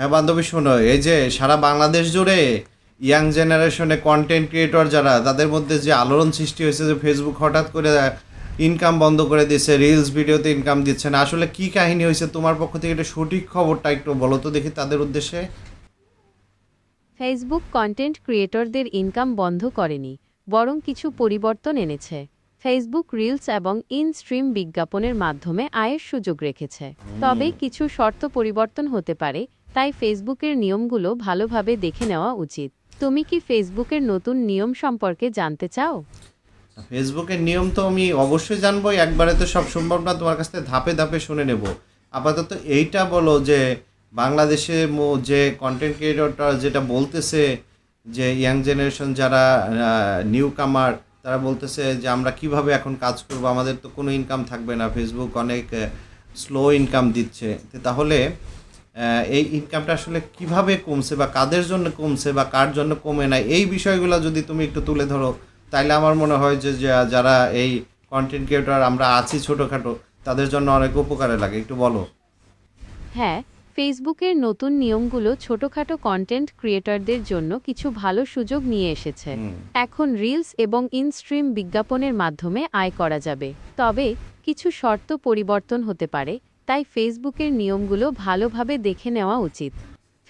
হ্যাঁ বান্ধবী শোনো এই যে সারা বাংলাদেশ জুড়ে ইয়াং জেনারেশনে কন্টেন্ট ক্রিয়েটর যারা তাদের মধ্যে যে আলোড়ন সৃষ্টি হয়েছে যে ফেসবুক হঠাৎ করে ইনকাম বন্ধ করে দিচ্ছে রিলস ভিডিওতে ইনকাম দিচ্ছে না আসলে কি কাহিনী হয়েছে তোমার পক্ষ থেকে এটা সঠিক খবরটা একটু বলো তো দেখি তাদের উদ্দেশ্যে। ফেসবুক কন্টেন্ট ক্রিয়েটরদের ইনকাম বন্ধ করেনি বরং কিছু পরিবর্তন এনেছে। ফেসবুক রিলস এবং ইন স্ট্রিম বিজ্ঞাপনের মাধ্যমে আয়ের সুযোগ রেখেছে। তবে কিছু শর্ত পরিবর্তন হতে পারে তাই ফেসবুকের নিয়মগুলো ভালোভাবে দেখে নেওয়া উচিত। তুমি কি ফেসবুকের নতুন নিয়ম সম্পর্কে জানতে চাও? ফেসবুকের নিয়ম তো আমি অবশ্যই জানব একবারে তো সব সম্ভব না, তোমার কাছ থেকে ধাপে ধাপে শুনে নেব। আপাতত এইটা বলো যে, বাংলাদেশে যে কন্টেন্ট ক্রিয়েটরটা যেটা বলতেছে যে ইয়াং জেনারেশন যারা নিউ কামার তারা বলতেছে যে, আমরা কীভাবে এখন কাজ করব? আমাদের তো কোনো ইনকাম থাকবে না। ফেসবুক অনেক স্লো ইনকাম দিচ্ছে। তাহলে এই ইনকামটা আসলে কীভাবে কমছে বা কাদের জন্য কমছে বা কার জন্য কমে না এই বিষয়গুলো যদি তুমি একটু তুলে ধরো তাইলে আমার মনে হয় যে যারা এই কন্টেন্ট ক্রিয়েটর আমরা আছি ছোটোখাটো তাদের জন্য অনেক উপকারে লাগে একটু বলো। হ্যাঁ ফেসবুকের নতুন নিয়মগুলো ছোটখাটো কন্টেন্ট ক্রিয়েটরদের জন্য কিছু ভালো সুযোগ নিয়ে এসেছে। এখন রিলস এবং ইনস্ট্রিম বিজ্ঞাপনের মাধ্যমে আয় করা যাবে। তবে কিছু শর্ত পরিবর্তন হতে পারে তাই ফেসবুকের নিয়মগুলো ভালোভাবে দেখে নেওয়া উচিত।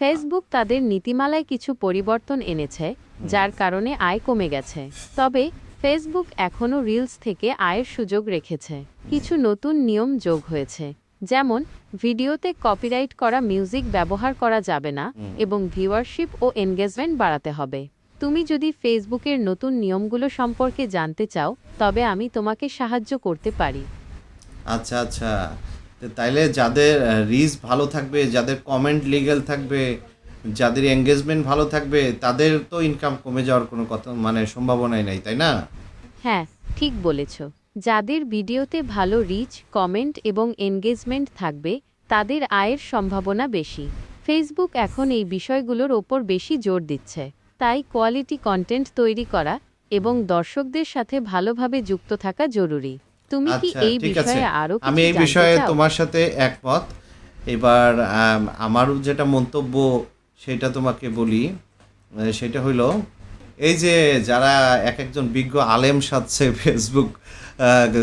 ফেসবুক তাদের নীতিমালায় কিছু পরিবর্তন এনেছে, যার কারণে আয় কমে গেছে। তবে ফেসবুক এখনও রিলস থেকে আয়ের সুযোগ রেখেছে। কিছু নতুন নিয়ম যোগ হয়েছে, যেমন ভিডিওতে কপিরাইট করা মিউজিক ব্যবহার করা যাবে না এবং ভিউয়ারশিপ ও এনগেজমেন্ট বাড়াতে হবে। তুমি যদি ফেসবুকের নতুন নিয়মগুলো সম্পর্কে জানতে চাও, তবে আমি তোমাকে সাহায্য করতে পারি। আচ্ছা আচ্ছা। তাইলে যাদের রিচ ভালো থাকবে, যাদের কমেন্ট লিগেল থাকবে, যাদের এঙ্গেজমেন্ট ভালো থাকবে, তাদের তো ইনকাম কমে যাওয়ার কোনো কথা মানে সম্ভাবনাই নাই, তাই না? হ্যাঁ ঠিক বলেছ। যাদের ভিডিওতে ভালো রিচ কমেন্ট এবং এনগেজমেন্ট থাকবে, তাদের আয়ের সম্ভাবনা বেশি। ফেসবুক এখন এই বিষয়গুলোর ওপর বেশি জোর দিচ্ছে। তাই কোয়ালিটি কন্টেন্ট তৈরি করা এবং দর্শকদের সাথে ভালোভাবে যুক্ত থাকা জরুরি। তুমি কি আচ্ছা এই ঠিক আছে। বিষয়ে আরও আমি এই বিষয়ে তোমার সাথে একমত। এবার আম, আমারও যেটা মন্তব্য সেটা তোমাকে বলি। সেটা হইল এই যে যারা এক একজন বিজ্ঞ আলেম সাজছে ফেসবুক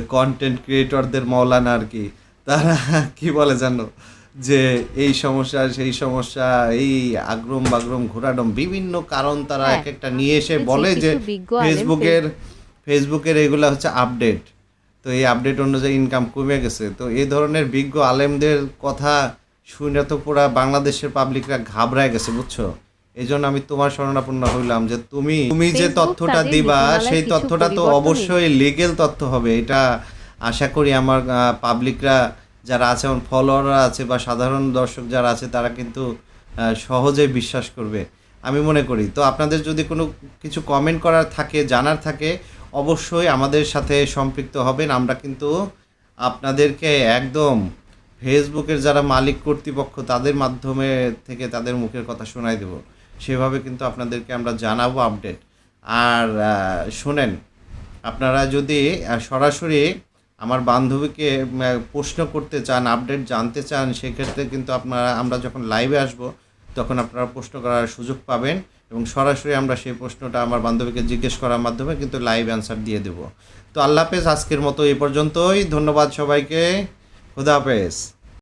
কন্টেন্ট ক্রিয়েটরদের মৌলানা আর কি তারা কি বলে জানো? যে এই সমস্যা সেই সমস্যা এই আগ্রম বাগ্রম ঘোরাডম বিভিন্ন কারণ তারা হ্যাঁ, এক একটা নিয়ে এসে বলে যে ফেসবুকের ফেসবুকের এগুলো হচ্ছে আপডেট তো এই আপডেট অনুযায়ী ইনকাম কমে গেছে। তো এই ধরনের বিজ্ঞ আলেমদের কথা শুনে তো পুরা বাংলাদেশের পাবলিকরা ঘাবড়ায় গেছে বুঝছ? এই জন্য আমি তোমার শরণাপন্ন হইলাম যে তুমি তুমি যে তথ্যটা দিবা সেই তথ্যটা তো অবশ্যই লিগেল তথ্য হবে। এটা আশা করি আমার পাবলিকরা যারা আছে আমার ফলোয়াররা আছে বা সাধারণ দর্শক যারা আছে তারা কিন্তু সহজে বিশ্বাস করবে। আমি মনে করি। তো আপনাদের যদি কোনো কিছু কমেন্ট করার থাকে জানার থাকে অবশ্যই আমাদের সাথে সম্পৃক্ত হবেন। আমরা কিন্তু আপনাদেরকে একদম ফেসবুকের যারা মালিক কর্তৃপক্ষ, তাদের মাধ্যমে থেকে তাদের মুখের কথা শোনাই দেব। সেভাবে কিন্তু আপনাদেরকে আমরা জানাব আপডেট। আর শোনেন, আপনারা যদি সরাসরি আমার বান্ধবীকে প্রশ্ন করতে চান, আপডেট জানতে চান, সেক্ষেত্রে কিন্তু আপনারা, আমরা যখন লাইভে আসব, তখন আপনারা প্রশ্ন করার সুযোগ পাবেন। এবং সরাসরি আমরা সেই প্রশ্নটা আমার বান্ধবীকে জিজ্ঞেস করার মাধ্যমে কিন্তু লাইভ অ্যান্সার দিয়ে দেবো। তো আল্লাহ হাফেজ, আজকের মতো এই পর্যন্তই। ধন্যবাদ সবাইকে। খুদা হাফেজ।